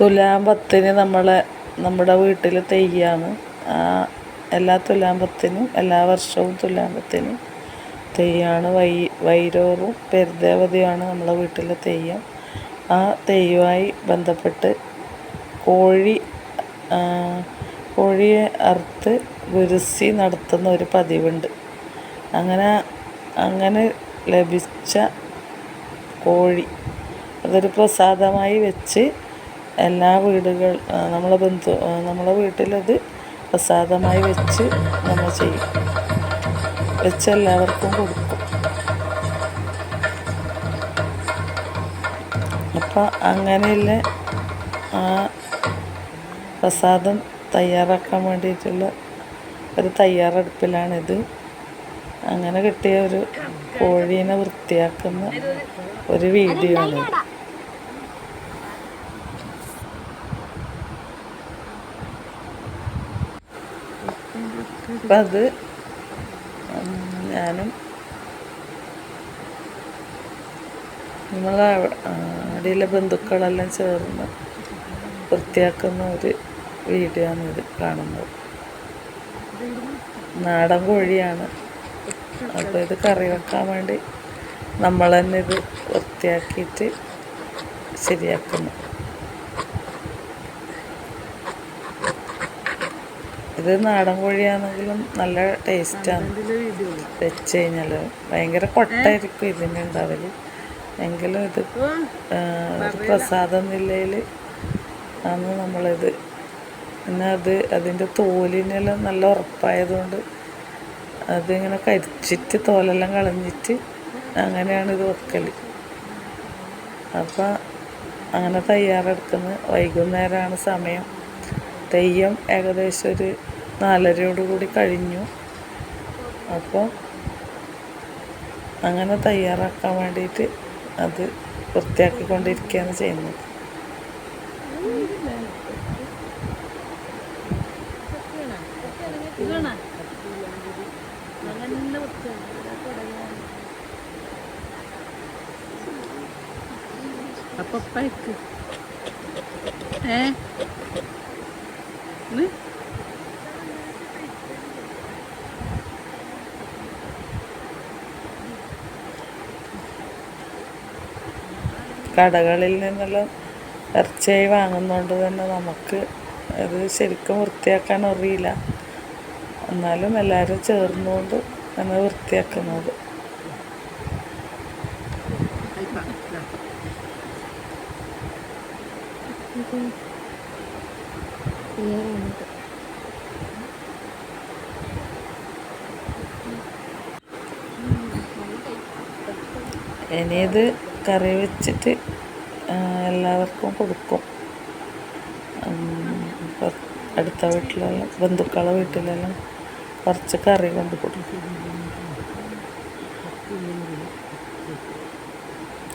തുലാമ്പത്തിന് നമ്മളെ നമ്മുടെ വീട്ടിൽ തെയ്യാണ്. ആ എല്ലാ തുലാമ്പത്തിനും എല്ലാ വർഷവും തുലാമ്പത്തിനും തെയ്യാണ് വൈ വൈരോറും പെരുദേവതയുമാണ് നമ്മളെ വീട്ടിലെ തെയ്യം. ആ തെയ്യവുമായി ബന്ധപ്പെട്ട് കോഴി കോഴിയെ അറുത്ത് ഗുരുസി നടത്തുന്ന ഒരു പതിവുണ്ട്. അങ്ങനെ അങ്ങനെ ലഭിച്ച കോഴി അതൊരു പ്രസാദമായി വെച്ച് എല്ലാ വീടുകൾ നമ്മളെ ബന്ധു നമ്മളെ വീട്ടിലത് പ്രസാദമായി വെച്ച് നമ്മൾ ചെയ്യും. വെച്ച് എല്ലാവർക്കും കൊടുക്കും. അപ്പം അങ്ങനെയുള്ള ആ പ്രസാദം തയ്യാറാക്കാൻ വേണ്ടിയിട്ടുള്ള ഒരു തയ്യാറെടുപ്പിലാണിത്. അങ്ങനെ കിട്ടിയ ഒരു കോഴീനെ വൃത്തിയാക്കുന്ന ഒരു വീഡിയോ ആണ്. അപ്പം അത് ഞാനും നമ്മളെ അടിയിലെ ബന്ധുക്കളെല്ലാം ചേർന്ന് വൃത്തിയാക്കുന്ന ഒരു വീഡിയോ ആണ് ഇത് കാണുന്നത്. നാടൻ കോഴിയാണ്. അപ്പോൾ ഇത് കറി വെക്കാൻ വേണ്ടി നമ്മൾ തന്നെ ഇത് വൃത്തിയാക്കിയിട്ട് ശരിയാക്കുന്നു. ഇത് നാടൻ കോഴിയാണെങ്കിലും നല്ല ടേസ്റ്റാണ്. വെച്ച് കഴിഞ്ഞാൽ ഭയങ്കര കൊട്ടായിരിക്കും ഇതിന് ഉണ്ടാവൽ. എങ്കിലും ഇത് പ്രസാദ നിലയിൽ ആണ് നമ്മളിത്. പിന്നെ അത് അതിന്റെ തോലിനെല്ലാം നല്ല ഉറപ്പായതുകൊണ്ട് അതിങ്ങനെ കരിച്ചിട്ട് തോലെല്ലാം കളഞ്ഞിട്ട് അങ്ങനെയാണ് ഇത് വെക്കൽ അപ്പം അങ്ങനെ തയ്യാറെടുക്കുന്നത്. വൈകുന്നേരമാണ് സമയം. തെയ്യം ഏകദേശം ഒരു നാലരയോട് കൂടി കഴിഞ്ഞു. അപ്പോൾ അങ്ങനെ തയ്യാറാക്കാൻ വേണ്ടിയിട്ട് അത് വൃത്തിയാക്കിക്കൊണ്ടിരിക്കുകയാണ് ചെയ്യുന്നത്. അപ്പൊ ഏ? കടകളിൽ നിന്നെല്ലാം ഇറച്ചിയായി വാങ്ങുന്നതുകൊണ്ട് തന്നെ നമുക്ക് അത് ശരിക്കും വൃത്തിയാക്കാൻ അറിയില്ല. എന്നാലും എല്ലാവരും ചേർന്നുകൊണ്ട് നമ്മൾ വൃത്തിയാക്കുന്നത്. ഇനിയത് കറി വെച്ചിട്ട് എല്ലാവർക്കും കൊടുക്കും. അടുത്ത വീട്ടിലെല്ലാം ബന്ധുക്കളെ വീട്ടിലെല്ലാം കുറച്ച് കറി കൊണ്ട് കൊടുക്കും.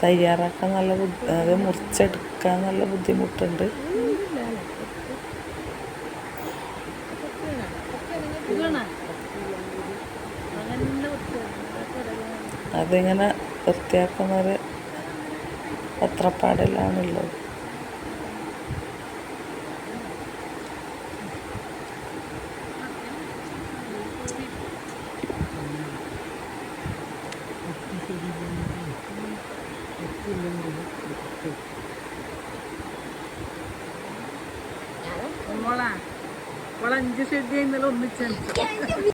തയ്യാറാക്കാൻ നല്ല ബുദ്ധി അത് മുറിച്ചെടുക്കാൻ നല്ല ബുദ്ധിമുട്ടുണ്ട്. അതിങ്ങനെ വൃത്തിയാക്കുന്നൊരു പത്രപ്പാടിലാണുള്ളത് മോളാ മോളെ അഞ്ച് ഷെഡ് ഇന്നലെ ഒന്നിച്ചു